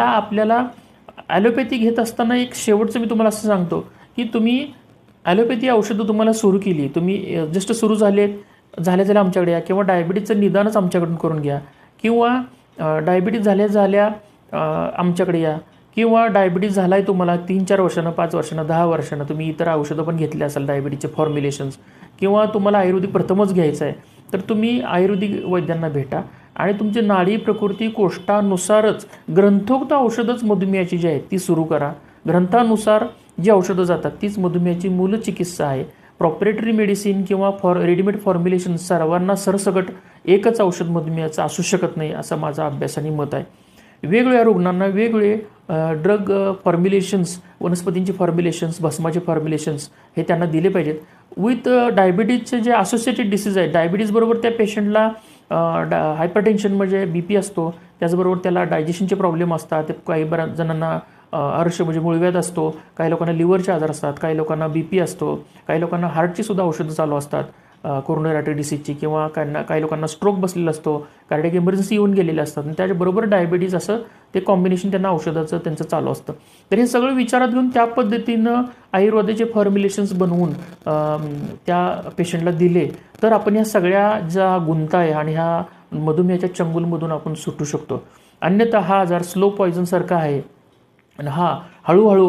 मला आपल्याला ॲलोपॅथी घेत असताना एक शेवटचं मी तुम्हाला असं सांगतो की तुम्ही ॲलोपॅथी औषधं तुम्हाला सुरू केली तुम्ही जस्ट सुरू झालेत झाल्या झाल्या आमच्याकडे या. किंवा डायबिटीजचं निदानच आमच्याकडून करून घ्या. किंवा डायबिटीज झाल्या झाल्या आमच्याकडे या. किंवा डायबिटीज झाला आहे तुम्हाला तीन चार वर्षानं पाच वर्षानं दहा वर्षानं तुम्ही इतर औषधं पण घेतली असाल डायबिटीजचे फॉर्म्युलेशन्स किंवा तुम्हाला आयुर्वेदिक प्रथमच घ्यायचं आहे तर तुम्ही आयुर्वेदिक वैद्यांना भेटा आणि तुमची नाडी प्रकृती कोष्टानुसारच ग्रंथोक्त औषधंच मधुमेहाची जी आहेत ती सुरू करा. ग्रंथानुसार जी औषधं जातात तीच मधुमेहाची मूल चिकित्सा आहे. प्रॉपरेटरी मेडिसिन किंवा फॉर रेडीमेड फॉर्म्युलेशन सर्वांना सरसकट एकच औषध मधुमेहाचं असू शकत नाही असं माझा अभ्यास आणि मत आहे. वेगवेगळ्या रुग्णांना वेगवेगळे ड्रग फॉर्म्युलेशन्स वनस्पतींचे फॉर्म्युलेशन्स भस्माचे फॉर्म्युलेशन्स हे त्यांना दिले पाहिजेत. विथ डायबिटीजचे uh, जे असोसिएटेड डिसीज आहे डायबिटीजबरोबर त्या पेशंटला डा हायपरटेन्शन म्हणजे बी पी असतो त्याचबरोबर त्याला डायजेशनचे प्रॉब्लेम असतात ते काही बऱ्याच जणांना आरक्ष अर्श म्हणजे मुळव्याध असतो काही लोकांना लिव्हरचे आजार असतात काही लोकांना बी पी असतो काही लोकांना हार्टची सुद्धा औषधं चालू असतात. कोरोनरी आर्टरी डिसीजची किंवा काहींना काही लोकांना स्ट्रोक बसलेला असतो कार्डिक इमर्जन्सी येऊन गेलेले असतात आणि त्याच्याबरोबर डायबिटीज असं ते कॉम्बिनेशन त्यांना औषधाचं त्यांचं चालू असतं. तर हे सगळं विचारात घेऊन त्या पद्धतीनं आयुर्वेदाचे फॉर्म्युलेशन्स बनवून त्या पेशंटला दिले तर आपण ह्या सगळ्या ज्या गुंता आहे आणि ह्या मधुमेहाच्या चंगुलमधून आपण सुटू शकतो. अन्यथा हा आजार स्लो पॉयझनसारखा आहे आणि हा हळूहळू